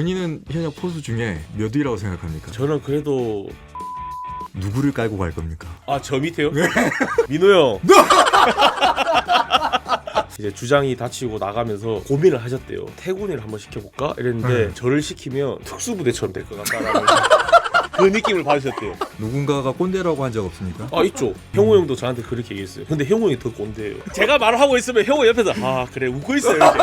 본인은 현역 포수 중에 몇 위라고 생각합니까? 저는 그래도 누구를 깔고 갈 겁니까? 아 저 밑에요? 민호 형. 이제 주장이 다치고 나가면서 고민을 하셨대요. 태군이를 한번 시켜볼까? 이랬는데 네. 저를 시키면 특수부대처럼 될 것 같다라는 그 느낌을 받으셨대요. 누군가가 꼰대라고 한 적 없습니까? 아 있죠. 형우 형도 저한테 그렇게 얘기했어요. 근데 형우 형이 더 꼰대예요. 제가 말을 하고 있으면 형우 옆에서 아 그래 웃고 있어요. 이렇게.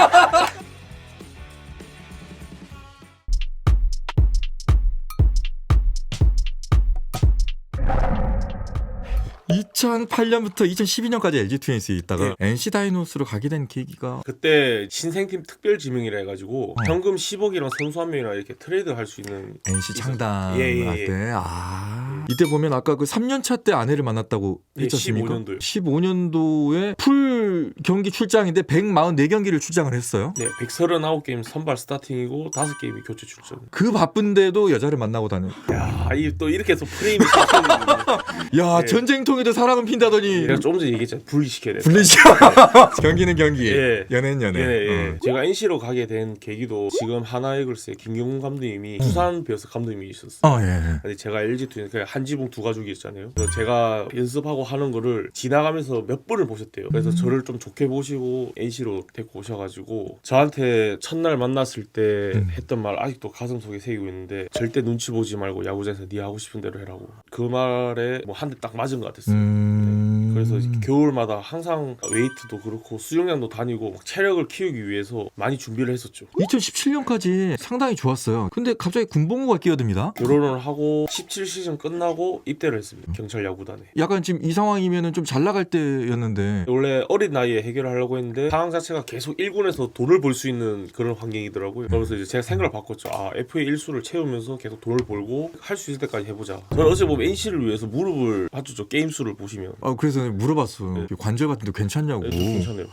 2008년부터 2012년까지 LG 트윈스에 있다가 NC 다이노스로 가게 된 계기가 그때 신생팀 특별 지명이라 해가지고 어. 현금 10억이랑 선수 한 명이랑 이렇게 트레이드 할 수 있는 NC 창단 예, 예, 예. 할 때, 아. 이때 보면 아까 그 3년차 때 아내를 만났다고 예, 했지 않습니까? 15년도요. 15년도에 풀 경기 출장인데 144경기를 출장을 했어요. 네 139게임 선발 스타팅이고 5게임이 교체 출전. 그 바쁜데도 여자를 만나고 다녀. 야, 이 또 이렇게 해서 프레임이. 야, 예. 전쟁통에도 사랑은 핀다더니. 제가 조금 전에 얘기했잖아요. 분리시켜야 돼. 분리시켜. 경기는 경기. 예. 연애는 연애. 예, 예. 어. 제가 NC로 가게 된 계기도 지금 하나이글스의 김경훈 감독님이 부산 베어스 감독님이셨어요. 어, 예. 근데 제가 LG 트윈 그냥 한 지붕 두 가족이었잖아요. 그래서 제가 연습하고 하는 거를 지나가면서 몇 번을 보셨대요. 그래서 음. 저를 좀 좋게 보시고 NC로 데리고 오셔가지고 저한테 첫날 만났을 때 음. 했던 말 아직도 가슴 속에 새기고 있는데 절대 눈치 보지 말고 야구장에서 네 하고 싶은 대로 해라고. 그 말에 뭐 한 대 딱 맞은 것 같았어요. 음. 嗯。 그래서 이제 겨울마다 항상 웨이트도 그렇고 수영장도 다니고 막 체력을 키우기 위해서 많이 준비를 했었죠. 2017년까지 상당히 좋았어요. 근데 갑자기 군복무가 끼어듭니다. 결혼을 하고 17시즌 끝나고 입대를 했습니다. 경찰 야구단에. 약간 지금 이 상황이면은 좀 잘 나갈 때였는데 원래 어린 나이에 해결하려고 했는데 상황 자체가 계속 1군에서 돈을 벌 수 있는 그런 환경이더라고요. 그러면서 이제 제가 생각을 바꿨죠. 아 FA 일수를 채우면서 계속 돈을 벌고 할 수 있을 때까지 해보자. 저는 어제 보면 NC를 위해서 무릎을 맞추죠. 게임 수를 보시면. 아 그래서 물어봤어. 네. 관절 같은데 괜찮냐고. 네, 좀 괜찮아요.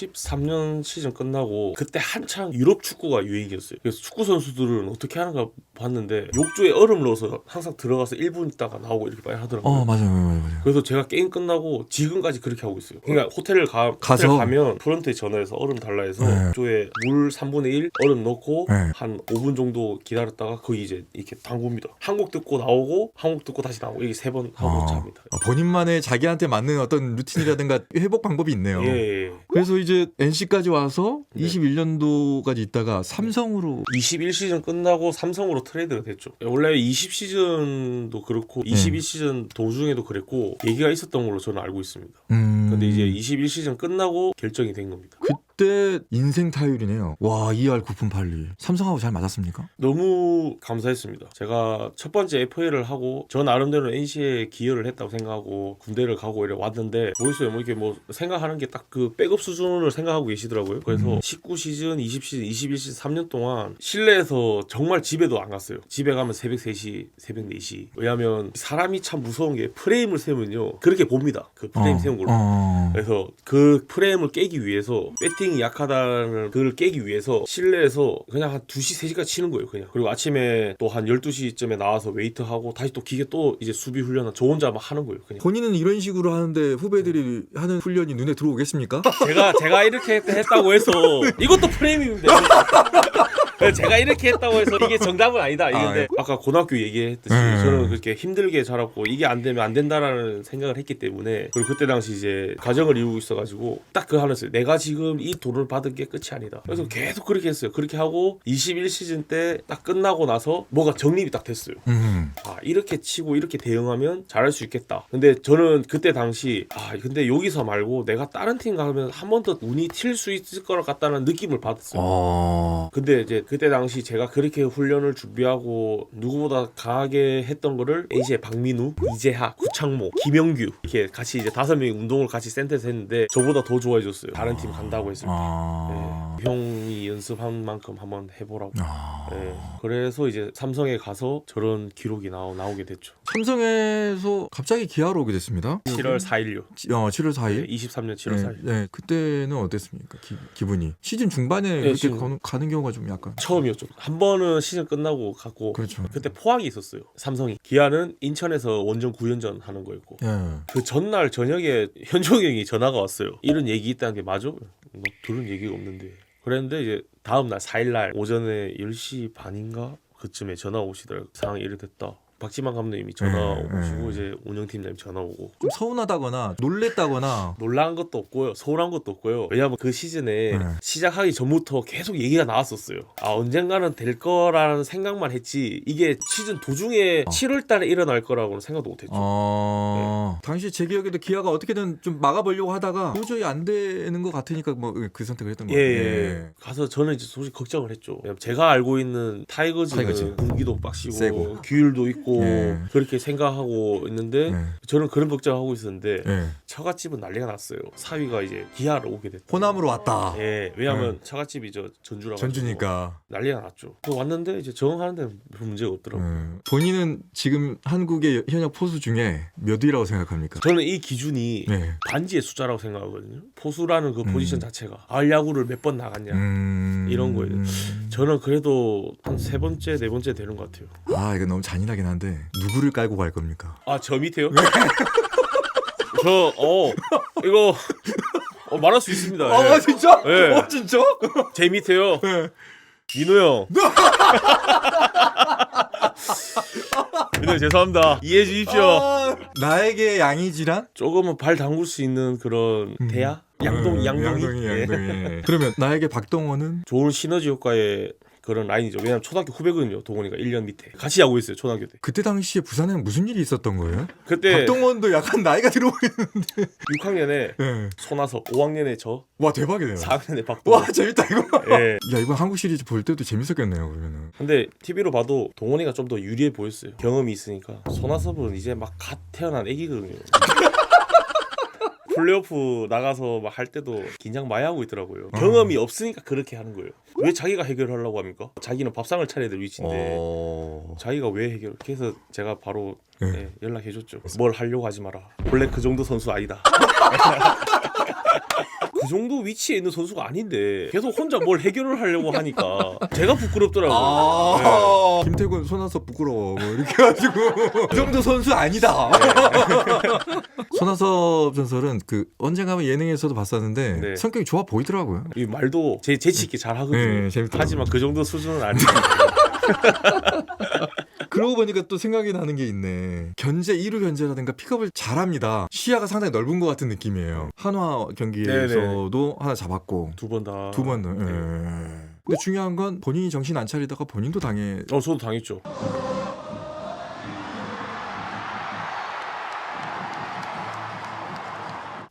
13년 시즌 끝나고 그때 한창 유럽 축구가 유행이었어요. 그래서 축구 선수들은 어떻게 하는가 봤는데 욕조에 얼음 넣어서 항상 들어가서 1분 있다가 나오고 이렇게 많이 하더라고요. 어 맞아요, 맞아요, 맞아요. 그래서 제가 게임 끝나고 지금까지 그렇게 하고 있어요. 그러니까 호텔을 가, 가서? 호텔 가면 프런트에 전화해서 얼음 달라 해서 네. 욕조에 물 3분의 1 얼음 넣고 네. 한 5분 정도 기다렸다가 거기 이제 이렇게 담굽니다. 한곡 듣고 나오고 한곡 듣고 다시 나오고 이게 세 번 하고 아, 잡니다. 아, 본인만의 자기한테 맞는 어떤 루틴이라든가 회복 방법이 있네요. 예, 예. 그래서 이제 NC까지 와서 네. 21년도까지 있다가 삼성으로 21시즌 끝나고 삼성으로 트레이드가 됐죠. 원래 20시즌도 그렇고 네. 22시즌 도중에도 그랬고 얘기가 있었던 걸로 저는 알고 있습니다. 음... 근데 이제 21시즌 끝나고 결정이 된 겁니다. 그 때 인생 타율이네요. 와 2할 9푼 8리. 삼성하고 잘 맞았습니까? 너무 감사했습니다. 제가 첫 번째 FA를 하고 저 나름대로 NC에 기여를 했다고 생각하고 군대를 가고 이래 왔는데 모르겠어요. 뭐 이렇게 뭐 생각하는 게 딱 그 백업 수준을 생각하고 계시더라고요. 그래서 음. 19시즌, 20시즌, 21시즌 3년 동안 실내에서 정말 집에도 안 갔어요. 집에 가면 새벽 3시, 새벽 4시. 왜냐하면 사람이 참 무서운 게 프레임을 세우면요. 그렇게 봅니다. 그 프레임 어, 세운 걸로. 어. 그래서 그 프레임을 깨기 위해서 배팅 이 약하다는 그걸 깨기 위해서 실내에서 그냥 한 2시 3시까지 치는 거예요 그냥. 그리고 아침에 또 한 12시쯤에 나와서 웨이트하고 다시 또 기계 또 이제 수비 훈련은 저 혼자 막 하는 거예요 그냥. 본인은 이런 식으로 하는데 후배들이 하는 훈련이 눈에 들어오겠습니까? 제가 제가 이렇게 했- 했다고 해서 이것도 프레임인데. 제가 이렇게 했다고 해서 이게 정답은 아니다. 이건데 아까 고등학교 얘기했듯이 네. 저는 그렇게 힘들게 자랐고 이게 안 되면 안 된다라는 생각을 했기 때문에 그리고 그때 당시 이제 가정을 이루고 있어가지고 딱 그 하나였어요 내가 지금 이 돈을 받은 게 끝이 아니다 그래서 계속 그렇게 했어요 그렇게 하고 21시즌 때 딱 끝나고 나서 뭐가 정립이 딱 됐어요 음. 아 이렇게 치고 이렇게 대응하면 잘할 수 있겠다. 근데 저는 그때 당시 아 근데 여기서 말고 내가 다른 팀 가면 한 번 더 운이 튈 수 있을 것 같다는 느낌을 받았어요. 어. 근데 이제 그때 당시 제가 그렇게 훈련을 준비하고 누구보다 강하게 했던 거를 NC의 박민우, 이재하, 구창모, 김영규 이렇게 같이 이제 다섯 명이 운동을 같이 센터에서 했는데 저보다 더 좋아해줬어요. 다른 팀 간다고 했을 때. 아. 네. 형이 연습한 만큼 한번 해보라고. 아. 네. 그래서 이제 삼성에 가서 저런 기록이 나오, 나오게 됐죠. 삼성에서 갑자기 기아로 오게 됐습니다. 7월 4일요. 어, 7월 4일. 네, 23년 7월 네, 4일. 네, 그때는 어땠습니까? 기, 분이 시즌 중반에 그렇게 시즌. 가는, 가는 경우가 좀 약간 처음이었죠. 한 번은 시즌 끝나고 갔고 그렇죠. 그때 포항이 있었어요. 삼성이. 기아는 인천에서 원정 9연전 하는 거였고 예. 그 전날 저녁에 현종이 형이 전화가 왔어요. 이런 얘기 있다는 게 맞아? 뭐 들은 얘기가 없는데. 그랬는데 이제 다음 날 4일 날 오전에 10시 반인가 그쯤에 전화 오시더라고요. 상황이 이래 됐다. 박지만 감독님이 전화 음, 오시고 음. 이제 운영팀장님 전화 오고 좀 서운하다거나 놀랬다거나 놀란 것도 없고요. 서운한 것도 없고요. 왜냐하면 그 시즌에 네. 시작하기 전부터 계속 얘기가 나왔었어요. 아 언젠가는 될 거라는 생각만 했지 이게 시즌 도중에 어. 7월 달에 일어날 거라고는 생각도 못 했죠. 어... 당시 제 기억에도 기아가 어떻게든 좀 막아보려고 하다가 도저히 안 되는 것 같으니까 뭐 그 선택을 했던 예, 거예요. 예, 예. 가서 저는 이제 솔직히 걱정을 했죠. 제가 알고 있는 타이거즈는 타이거즈. 분기도 빡시고 세고. 규율도 있고 예. 그렇게 생각하고 있는데 예. 저는 그런 걱정하고 있었는데 예. 처갓집은 난리가 났어요. 사위가 이제 기아를 오게 됐다. 호남으로 왔다. 예, 왜냐면 처갓집이 저 전주라 전주니까. 난리가 났죠. 그 왔는데 이제 적응하는 데는 별 문제가 없더라고요. 음. 본인은 지금 한국의 현역 포수 중에 몇 위라고 생각합니까? 저는 이 기준이 네. 반지의 숫자라고 생각하거든요. 포수라는 그 음. 포지션 자체가 알 야구를 몇 번 나갔냐. 음... 이런 거예요. 저는 그래도 한 세 번째, 네 번째 되는 것 같아요. 아 이거 너무 잔인하긴 한데 누구를 깔고 갈 겁니까? 아, 저 밑에요? 저, 어, 이거, 어, 말할 수 있습니다. 예. 진짜? 예. 어 진짜? 제 밑에요. 네. 민호 형. 민호 형, 죄송합니다. 이해해 주십시오. 아, 나에게 양이지란? 조금은 발 담글 수 있는 그런 대야? 양동, 음, 양동이? 양동이 예. 양동이. 그러면 나에게 박동원은 좋은 시너지 효과의 그런 라인이죠. 왜냐면 초등학교 후배거든요. 동원이가 1년 밑에. 같이 야구했어요. 초등학교 때. 그때 당시에 부산에는 무슨 일이 있었던 거예요? 그때 박동원도 약간 나이가 들어 보이는데. 6학년에 네. 손아섭, 5학년에 저, 와 대박이네요. 4학년에 박동원. 와 재밌다 이거. 예. 야 이번 한국 시리즈 볼 때도 재밌었겠네요 그러면은. 근데 TV로 봐도 동원이가 좀 더 유리해 보였어요. 경험이 있으니까. 손아섭은 이제 막 갓 태어난 애기거든요. 플레이오프 나가서 막 할 때도 긴장 많이 하고 있더라고요. 경험이 없으니까 그렇게 하는 거예요. 왜 자기가 해결하려고 합니까? 자기는 밥상을 차려야 될 위치인데 어... 자기가 왜 해결? 그래서 제가 바로 네. 네, 연락해줬죠. 뭘 하려고 하지 마라. 원래 그 정도 선수 아니다. 그 정도 위치에 있는 선수가 아닌데 계속 혼자 뭘 해결을 하려고 하니까 제가 부끄럽더라고요. 아 김태군 손아섭 부끄러워 뭐 이렇게 해가지고 그 정도 선수 아니다. 손아섭 전설은 그 언젠가 한번 예능에서도 봤었는데 네. 성격이 좋아 보이더라고요. 이 말도 제 재치 있게 잘 하거든요. 네, 재밌더라고요. 하지만 그 정도 수준은 아니에요. 그러고 보니까 또 생각이 나는 게 있네. 견제 1루 견제라든가 픽업을 잘합니다. 시야가 상당히 넓은 것 같은 느낌이에요. 한화 경기에서도 하나 잡았고 두 번 다. 두번 더. 예. 근데 중요한 건 본인이 정신 안 차리다가 본인도 당해. 어, 저도 당했죠.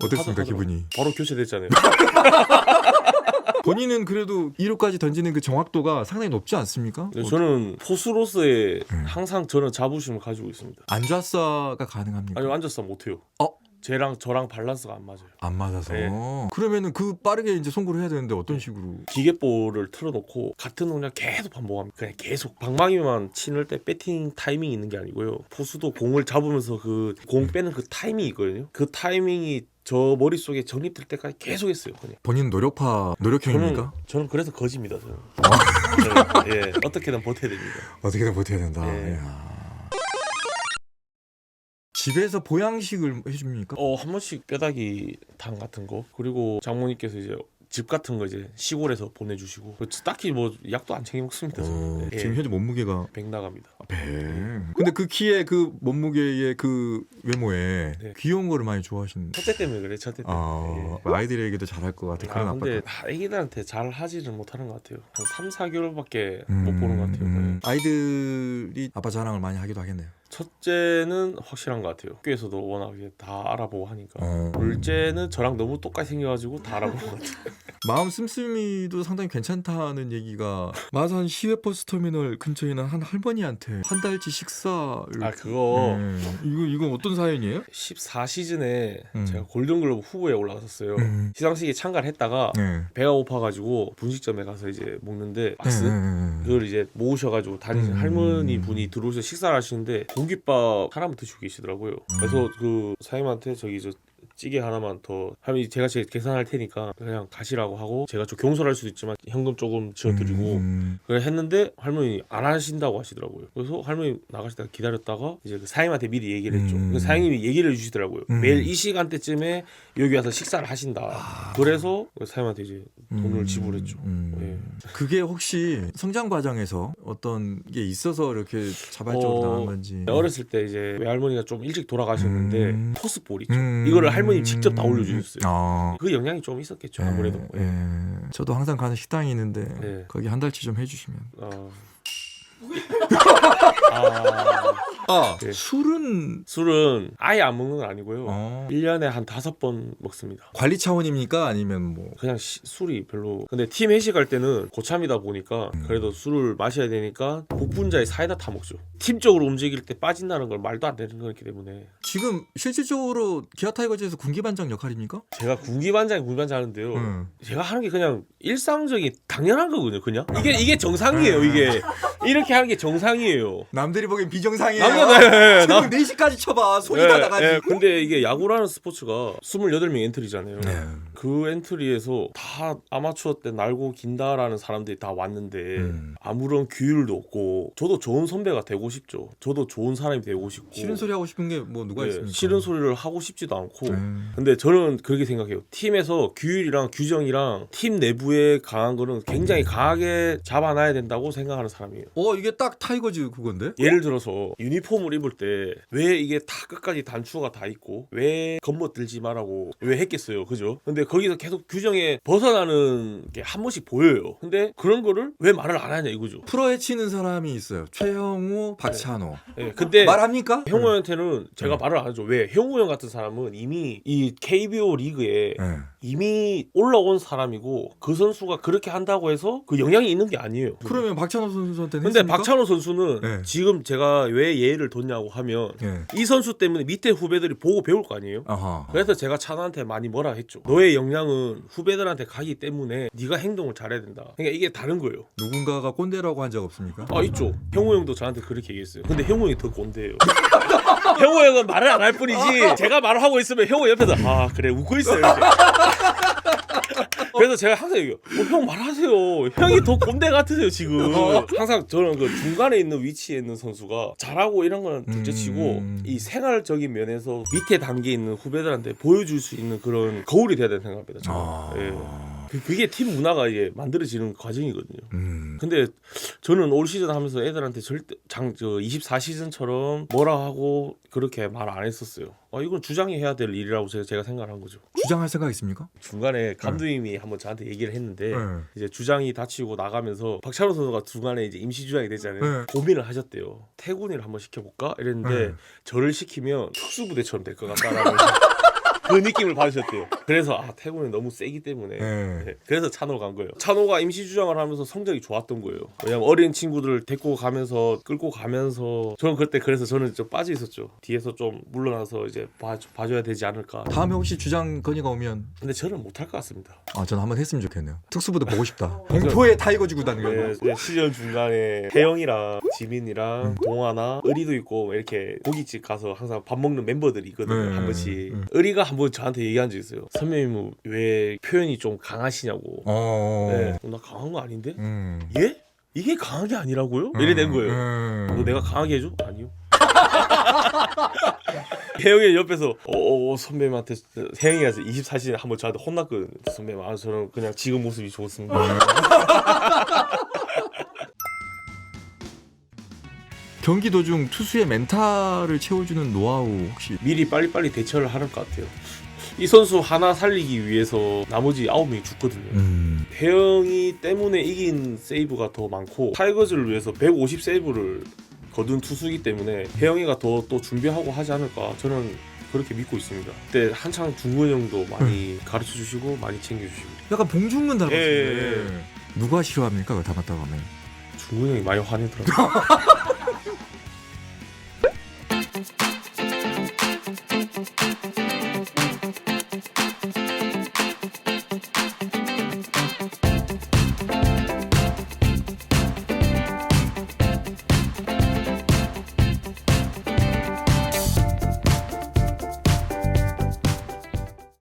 어땠습니까 하더라고요. 기분이? 바로 교체됐잖아요. 본인은 그래도 2루까지 던지는 그 정확도가 상당히 높지 않습니까? 근데 저는 포수로서의 음. 항상 저는 자부심을 가지고 있습니다. 안좌싸가 가능합니까? 아니 앉아서 못해요. 어? 쟤랑 저랑 밸런스가 안 맞아요. 안 맞아서. 네. 그러면은 그 빠르게 이제 송구를 해야 되는데 어떤 식으로? 기계볼을 틀어놓고 같은 동작 계속 반복합니다. 그냥 계속 방망이만 치는 때 배팅 타이밍이 있는 게 아니고요. 포수도 공을 잡으면서 그 공 빼는 그 타이밍이 있거든요. 그 타이밍이 저 머릿속에 정립될 때까지 계속 했어요. 그냥. 본인 노력파 저는 노력형입니까? 저는 그래서 거지입니다. 저는. 아. 저는, 예, 어떻게든 버텨야 됩니다. 어떻게든 버텨야 된다. 네. 이야. 집에서 보양식을 해줍니까? 어 한 번씩 뼈다귀 탕 같은 거 그리고 장모님께서 이제 집 같은 거 이제 시골에서 보내주시고 그 딱히 뭐 약도 안 챙겨 먹습니다. 저는. 어, 예, 지금 현재 몸무게가 백 나갑니다. 100. 근데 그 키에 그 몸무게의 그 외모에 네. 귀여운 거를 많이 좋아하시는. 첫째 때문에 그래 첫째 때문에. 아, 예. 아이들에게도 잘할 것 같은 그런 아 아빠. 근데 다 애기들한테 잘 하지는 못하는 것 같아요. 한 3, 4개월밖에 못 보는 것 같아요. 음, 네. 아이들이 아빠 자랑을 많이 하기도 하겠네요. 첫째는 확실한 것 같아요. 학교에서도 워낙 이제 다 알아보고 하니까. 어. 둘째는 저랑 너무 똑같이 생겨가지고 다 알아보는 것 같아요. 마음 씀씀이도 상당히 괜찮다는 얘기가 마산 시외버스 터미널 근처에 있는 한 할머니한테 한 달치 식사를 아 그거 네. 이거 이건 어떤 사연이에요? 14시즌에 음. 제가 골든글러브 후보에 올라갔었어요. 음. 시상식에 참가를 했다가 네. 배가 고파가지고 분식점에 가서 이제 먹는데 박스 네, 네, 네. 그걸 이제 모으셔가지고 다니신 음. 할머니 분이 들어오셔서 식사를 하시는데 공깃밥 하나만 드시고 계시더라고요. 그래서 그 사장님한테 저기 저 찌개 하나만 더 하면 제가 제 계산할 테니까 그냥 가시라고 하고 제가 좀 경솔할 수도 있지만 현금 조금 지어드리고 음. 그래 했는데 할머니 안 하신다고 하시더라고요. 그래서 할머니 나가시다가 기다렸다가 이제 그 사장님한테 미리 얘기를 했죠. 음. 그 사장님이 얘기를 해주시더라고요. 음. 매일 이 시간대쯤에 여기 와서 식사를 하신다. 그래서 그 사장님한테 이제 돈을 음. 지불했죠. 음. 예. 그게 혹시 성장 과정에서 어떤 게 있어서 이렇게 자발적으로 어, 나간 건지. 어렸을 때 이제 외할머니가 좀 일찍 돌아가셨는데 음. 토스볼 있죠. 음. 이거를 할 머님 직접 다 올려주셨어요. 아. 그 영향이 좀 있었겠죠 아무래도. 예, 예. 저도 항상 가는 식당이 있는데 예. 거기 한 달치 좀 해주시면. 어. 아, 아 네. 술은 술은 아예 안 먹는 건 아니고요. 어, 1년에 한 다섯 번 먹습니다. 관리 차원입니까 아니면 뭐? 그냥 시- 술이 별로 근데 팀 회식할 때는 고참이다 보니까 음. 그래도 술을 마셔야 되니까 복분자에 사이다 타 먹죠 팀적으로 움직일 때 빠진다는 걸 말도 안 되는 거기 때문에 지금 실질적으로 기아 타이거즈에서 군기 반장 역할입니까? 제가 군기반장이 군기반장 하는데요 음. 제가 하는 게 그냥 일상적인 당연한 거거든요 그냥 이게 이게 정상이에요 이게 이렇게 하는 게 정상이에요 남들이 보기엔 비정상이에요. 남녀다 새벽 4시까지 쳐봐. 손이 다 나가지. 예, 근데 이게 야구라는 스포츠가 28명 엔트리잖아요 네. 그 엔트리에서 다 아마추어 때 날고 긴다라는 사람들이 다 왔는데 음. 아무런 규율도 없고 저도 좋은 선배가 되고 싶죠. 저도 좋은 사람이 되고 싶고 싫은 소리 하고 싶은 게 뭐 누가 예, 있습니까? 싫은 소리를 하고 싶지도 않고 음. 근데 저는 그렇게 생각해요. 팀에서 규율이랑 규정이랑 팀 내부에 강한 거는 굉장히 강하게 잡아놔야 된다고 생각하는 사람이에요. 어 이게 딱 타이거즈 그건데? 예를 들어서 유니폼을 입을 때 왜 이게 다 끝까지 단추가 다 있고 왜 겉멋들지 말라고 왜 했겠어요 그죠 근데 거기서 계속 규정에 벗어나는 게 한 번씩 보여요 근데 그런 거를 왜 말을 안 하냐 이거죠 프로에 치는 사람이 있어요. 최영우, 박찬호. 예, 근데 말합니까? 형우 형한테는 제가 네. 말을 안 하죠 왜 형우 형 같은 사람은 이미 이 KBO 리그에 네. 이미 올라온 사람이고 그 선수가 그렇게 한다고 해서 그 영향이 있는 게 아니에요 그러면 박찬호 선수한테는 근데 했습니까? 박찬호 선수는 네. 지금 제가 왜 예를 뒀냐고 하면 예. 이 선수 때문에 밑에 후배들이 보고 배울 거 아니에요? 아하. 그래서 제가 찬호한테 많이 뭐라 했죠. 너의 역량은 후배들한테 가기 때문에 네가 행동을 잘해야 된다. 그러니까 이게 다른 거예요. 누군가가 꼰대라고 한 적 없습니까? 아 있죠. 형우 형도 저한테 그렇게 얘기했어요. 근데 형우 형이 더 꼰대예요. 형우 형은 말을 안 할 뿐이지 제가 말을 하고 있으면 형우 옆에서 아 그래 웃고 있어요. 그래서 제가 항상 얘기해요. 어, 형 말하세요. 형이 더 꼰대 같으세요 지금. 항상 저는 그 중간에 있는 위치에 있는 선수가 잘하고 이런 거는 둘째치고 음. 이 생활적인 면에서 밑에 단계에 있는 후배들한테 보여줄 수 있는 그런 거울이 돼야 된다고 생각합니다. 저는. 아. 예. 그- 그게 팀 문화가 이게 만들어지는 과정이거든요. 음. 근데 저는 올 시즌 하면서 애들한테 절대 장저 24시즌처럼 뭐라 하고 그렇게 말 안 했었어요. 아 이건 주장이 해야 될 일이라고 제가, 제가 생각한 거죠. 주장할 생각 있습니까? 중간에 감독님이 한번 저한테 얘기를 했는데 네. 이제 주장이 다치고 나가면서 박찬호 선수가 중간에 이제 임시 주장이 되잖아요. 네. 고민을 하셨대요. 태군이를 한번 시켜볼까 이랬는데 네. 저를 시키면 특수부대처럼 될 것 같다라는 그 느낌을 받으셨대요. 그래서 아 태군이 너무 세기 때문에 네. 네, 그래서 찬호 간 거예요. 찬호가 임시 주장을 하면서 성적이 좋았던 거예요. 왜냐면 어린 친구들 데리고 가면서 끌고 가면서 저는 그때 그래서 저는 좀 빠져 있었죠. 뒤에서 좀 물러나서 이제 봐, 봐줘야 되지 않을까. 다음에 혹시 주장 건의가 오면 근데 저는 못할 것 같습니다. 아 저는 한번 했으면 좋겠네요. 특수부대 보고 싶다. 공포의 타이거즈 구단 이거. 네, 네, 시즌 중간에 태영이랑 지민이랑 동아나 의리도 있고 뭐 이렇게 고깃집 가서 항상 밥 먹는 멤버들이 있거든요 네, 한 번씩 음. 의리가 한번 저한테 얘기한 적 있어요 선배님 왜 표현이 좀 강하시냐고 어. 네, 어, 나 강한 거 아닌데 음. 예? 이게 강한 게 아니라고요? 이래 된 거예요 음. 너 내가 강하게 해줘? 아니요 태영이 옆에서 어, 어 선배님한테 태영이가 24시간 한번 저한테 혼났거든요 선배님 아 저는 그냥 지금 모습이 좋습니다 경기 도중 투수의 멘탈을 채워주는 노하우 혹시 미리 빨리빨리 대처를 하는 것 같아요. 이 선수 하나 살리기 위해서 나머지 아홉 명이 죽거든요. 음. 태영이 때문에 이긴 세이브가 더 많고 타이거즈를 위해서 150 세이브를 거둔 투수이기 때문에 태영이가 더 또 준비하고 하지 않을까 저는 그렇게 믿고 있습니다. 그때 한창 중근 형도 많이 가르쳐 주시고 많이 챙겨 주시고 약간 봉중근 닮았어요. 예, 예, 예. 누가 싫어합니까? 그거 닮았다고 하면. 중근 형이 많이 화내더라고요.